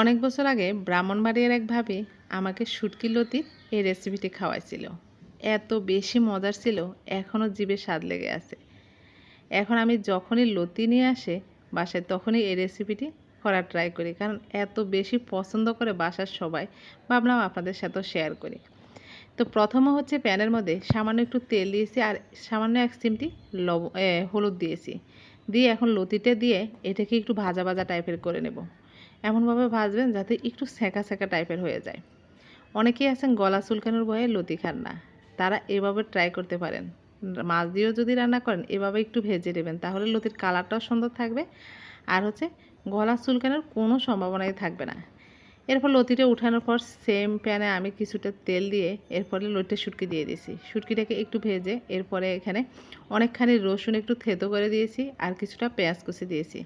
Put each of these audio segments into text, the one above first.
অনেক বছর আগে ব্রাহ্মণবাড়িয়ার এক ভাবি আমাকে শুটকি লতির এই রেসিপিটি খাওয়াইছিল। এত বেশি মজার ছিল এখনও জিভে স্বাদ লেগে আছে। এখন আমি যখনই লতি নিয়ে আসে বাসায় তখনই এই রেসিপিটি করার ট্রাই করি, কারণ এত বেশি পছন্দ করে বাসার সবাই। ভাবলাম আপনাদের সাথেও শেয়ার করি। তো প্রথমে হচ্ছে প্যানের মধ্যে সামান্য একটু তেল দিয়েছি আর সামান্য এক চিমটি লব হলুদ দিয়েছি। দিয়ে এখন লতিটা দিয়ে এটাকে একটু ভাজা ভাজা টাইপের করে নেব। এমনভাবে ভাজবেন যাতে একটু সেঁকা সেঁকা টাইপের হয়ে যায়। অনেকেই আছেন গলা চুলকানোর ভয়ে লতি খান না। তারা এভাবে ট্রাই করতে পারেন। মাছ দিয়েও যদি রান্না করেন, এভাবে একটু ভেজে নেবেন। তাহলে লতির কালারটাও সুন্দর থাকবে। আর হচ্ছে গলা চুলকানোর কোনো সম্ভাবনাই থাকবে না। এরপর লতিটা উঠানোর পর সেম প্যানে আমি কিছুটা তেল দিয়ে এরপরে লতিটা শুটকি দিয়ে দিয়েছি। শুটকিটাকে একটু ভেজে এরপরে এখানে অনেকখানি রসুন একটু থেতো করে দিয়েছি আর কিছুটা পেঁয়াজ কুচি দিয়েছি।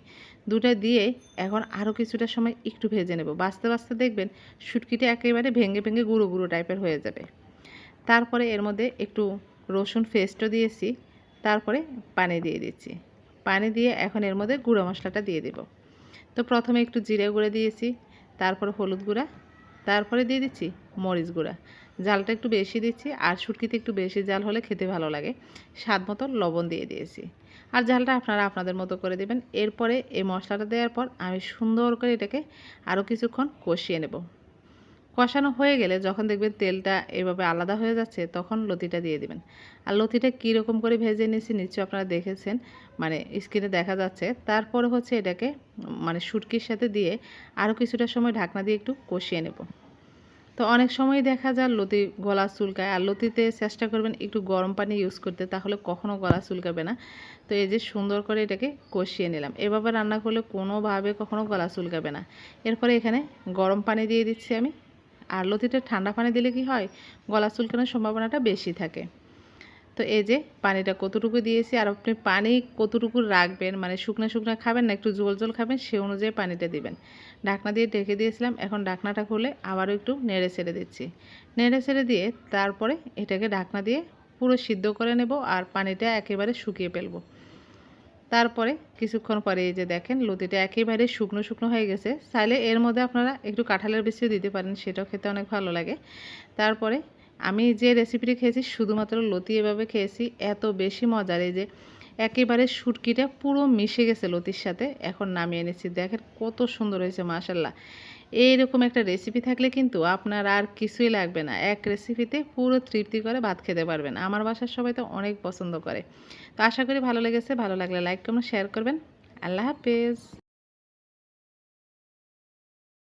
দুটা দিয়ে এখন আরও কিছুটা সময় একটু ভেজে নেব। বাঁচতে বাঁচতে দেখবেন শুটকিটা একেবারে ভেঙে ভেঙে গুঁড়ো গুঁড়ো টাইপের হয়ে যাবে। তারপরে এর মধ্যে একটু রসুন পেস্টও দিয়েছি। তারপরে পানি দিয়ে দিচ্ছি। পানি দিয়ে এখন এর মধ্যে গুঁড়ো মশলাটা দিয়ে দেব। তো প্রথমে একটু জিরে গুঁড়ো দিয়েছি। তারপর হলুদ গুঁড়া, তারপরে দিয়ে দিচ্ছি মরিচ গুঁড়া। জালটা একটু বেশি দিচ্ছি, আর শুটকিতে একটু বেশি জাল হলে খেতে ভালো লাগে। স্বাদ মতো লবণ দিয়ে দিয়েছি। আর জালটা আপনারা আপনাদের মতো করে দেবেন। এরপরে এই মশলাটা দেওয়ার পর আমি সুন্দর করে এটাকে আরও কিছুক্ষণ কষিয়ে নেব। কষানো হয়ে গেলে যখন দেখবেন তেলটা এভাবে আলাদা হয়ে যাচ্ছে, তখন লতিটা দিয়ে দিবেন। আর লতিটা কীরকম করে ভেজে নিয়েছি নিশ্চয়ই আপনারা দেখেছেন মানে স্ক্রিনে দেখা যাচ্ছে। তারপরে হচ্ছে এটাকে মানে শুটকির সাথে দিয়ে আরও কিছুটা সময় ঢাকনা দিয়ে একটু কষিয়ে নেব। তো অনেক সময় দেখা যায় লতি গলা চুলকায়, আর লতিতে চেষ্টা করবেন একটু গরম পানি ইউজ করতে, তাহলে কখনো গলা চুলকাবে না। তো এই যে সুন্দর করে এটাকে কষিয়ে নিলাম। এভাবে রান্না করলে কোনোভাবে কখনো গলা চুলকাবে না। এরপরে এখানে গরম পানি দিয়ে দিচ্ছি আমি। আর লতিতে ঠান্ডা পানি দিলে কি হয়? গলা চুলকানোর সম্ভাবনাটা বেশি থাকে। তো এই যে পানিটা কতটুকু দিয়েছি আর আপনি পানি কতটুকু রাখবেন মানে শুকনো শুকনো খাবেন না একটু জল জল খাবেন, সে অনুযায়ী পানিটা দিবেন। ঢাকনা দিয়ে ঢেকে দিয়েছিলাম, এখন ঢাকনাটা খুলে আবারও একটু নেড়ে ছেড়ে দিচ্ছি। নেড়ে ছেড়ে দিয়ে তারপরে এটাকে ঢাকনা দিয়ে পুরো সিদ্ধ করে নেব আর পানিটা একেবারে শুকিয়ে ফেলব। তারপরে কিছুক্ষণ পরে এই যে দেখেন, লতিটা একেবারে শুকনো শুকনো হয়ে গেছে। চাইলে এর মধ্যে আপনারা একটু কাঁঠালের বেশিও দিতে পারেন, সেটাও খেতে অনেক ভালো লাগে। তারপরে আমি যে রেসিপিটি খেয়েছি, শুধুমাত্র লতি এভাবে খেয়েছি, এত বেশি মজার। এই যে একেবারে সুরকিটা পুরো মিশে গেছে লতির সাথে। এখন নামিয়ে এনেছি। দেখেন কত সুন্দর হয়েছে মাসাল্লাহ এইরকম একটা রেসিপি থাকলে কিন্তু আপনার আর কিছুই লাগবে না। এক রেসিপিতে পুরো তৃপ্তি করে ভাত খেতে পারবেন। আমার বাসার সবাই তো অনেক পছন্দ করে। তো আশা করি ভালো লেগেছে। ভালো লাগলে লাইক কমেন্ট শেয়ার করবেন। আল্লাহ হাফেজ।